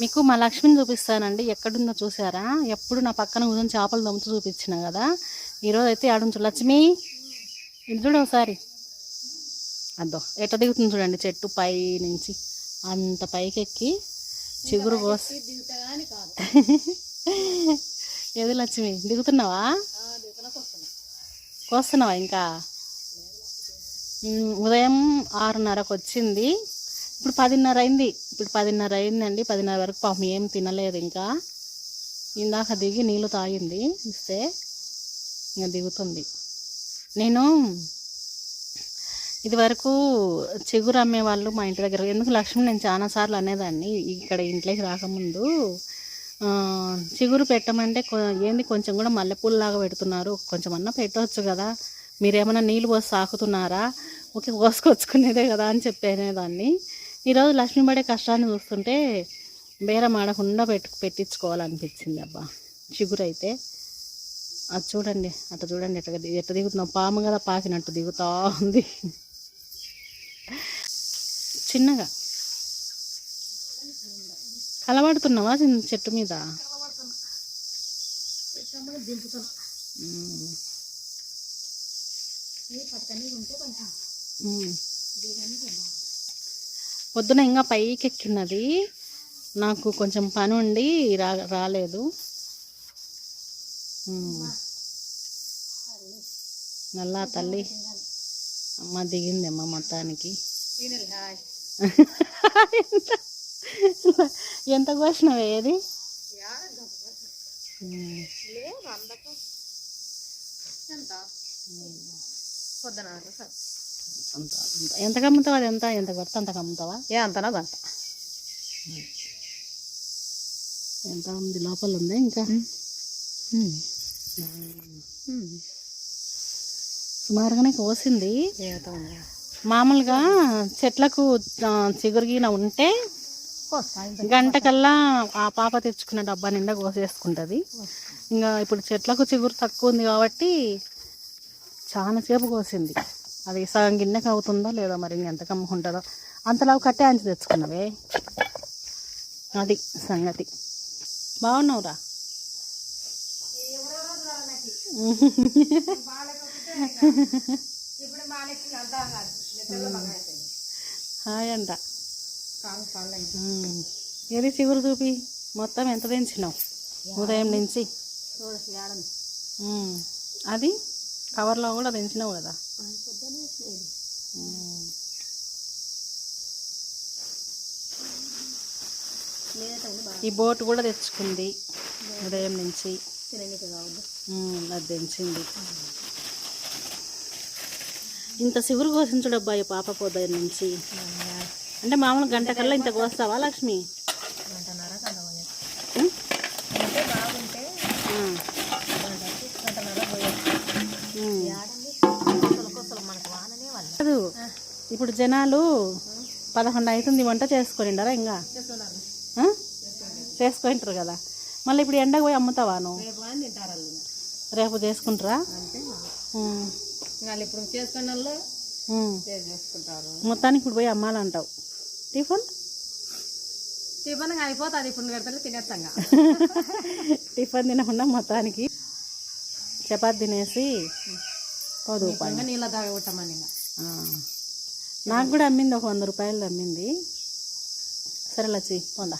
మీకు మా లక్ష్మిని చూపిస్తానండి. ఎక్కడుందో చూసారా? ఎప్పుడు నా పక్కన కూర్చొని చేపలు దమ్ముతూ చూపించిన కదా. ఈరోజు అయితే ఆడుంచు లక్ష్మి ఇది చూడు ఒకసారి. అద్దో ఎట్ట దిగుతుంది చూడండి చెట్టు పై నుంచి. అంత పైకెక్కి చిగురు కోసి ఏది లక్ష్మి? దిగుతున్నావా? కోస్తున్నావా ఇంకా? ఉదయం ఆరున్నరకు వచ్చింది. ఇప్పుడు పదిన్నర అయింది ఇప్పుడు పదిన్నర అయిందండి పదిన్నర వరకు పాపం ఏం తినలేదు ఇంకా. ఇందాక దిగి నీళ్ళు తాగింది. ఇస్తే ఇంకా దిగుతుంది. నేను ఇదివరకు చిగురు అమ్మేవాళ్ళు మా ఇంటి దగ్గర ఎందుకు లక్ష్మి నేను చాలాసార్లు అనేదాన్ని. ఇక్కడ ఇంట్లోకి రాకముందు చిగురు పెట్టమంటే ఏంది కొంచెం కూడా మల్లెపూలలాగా పెడుతున్నారు. కొంచెం అన్నా పెట్టవచ్చు కదా. మీరేమైనా నీళ్ళు పోసి సాకుతున్నారా? ఓకే కోసుకొచ్చుకునేదే కదా అని చెప్పేదాన్ని ఈరోజు లక్ష్మి పడే కష్టాన్ని చూస్తుంటే బేరం ఆడకుండా పెట్టు పెట్టించుకోవాలనిపించింది అబ్బా. చిగురు అయితే అది చూడండి అట్లా చూడండి ఎట్లా ది- ఎట్లా దిగుతున్నాం. పాము కదా పాకినట్టు దిగుతా ఉంది. చిన్నగా. కలబడుతున్నావా చిన్న చెట్టు మీద. పొద్దున ఇంకా పైకి ఎక్కినది నాకు కొంచెం పని ఉండి రా రాలేదు. నల్లా తల్లి. అమ్మ దిగిందమ్మ మొత్తానికి. ఎంత- కోసినవే ఏది? మ్మ్. అంత అంత ఎంతకు అమ్ముతావు అది ఎంత? ఎంత కొడితే అంతకు అమ్ముతావా ఏ అంతనా అంత ఎంత ఉంది? లోపల ఉంది ఇంకా? సుమారుగానే కోసింది. మామూలుగా చెట్లకు చిగురుగిన ఉంటే గంటకల్లా ఆ పాప తెచ్చుకున్న డబ్బా నిండా కోసేసుకుంటుంది. ఇంకా ఇప్పుడు చెట్లకు చిగురు తక్కువ ఉంది కాబట్టి చాలా సేపు కోసింది. అది సగం గిన్నెకి అవుతుందో లేదో మరి ఇంకెంత కమ్ముకుంటుందో అంతలా కట్టే అంచి తెచ్చుకున్నవే. అది సంగతి. బాగున్నావురా? హాయ్ అంట. ఏది చిగురు చూపి? మొత్తం ఎంత తెంచినావు ఉదయం నుంచి. అది కవర్లో కూడా తెంచినావు కదా. ఈ బోట్ కూడా తెచ్చుకుంది ఉదయం నుంచి. అది తెంచింది. ఇంత సిగురు కోసించుడు అబ్బాయి పాప పొద్దున్న నుంచి. అంటే మామూలు గంట కల్లా ఇంత కోస్తావా లక్ష్మి? కాదు. ఇప్పుడు జనాలు పదకొండు అవుతుంది వంట చేసుకొనిండరా ఇంకా? చేసుకుంటారు కదా. మళ్ళీ ఇప్పుడు ఎండకు పోయి అమ్ముతావా నువ్వు? రేపు చేసుకుంటారా? ఇప్పుడు మొత్తానికి ఇప్పుడు పోయి అమ్మాలంటావు. టిఫిన్? టిఫిన్ అయిపోతుంది. ఇప్పుడు పెడితే తినేస్తాంగా టిఫిన్ తినకుండా మొత్తానికి చపాతి తినేసి పది నీళ్ళ తాగ కొట్టమని ఇంకా. నాకు కూడా అమ్మింది ఒక వంద రూపాయలు అమ్మింది. సరే లచ్చి పొందా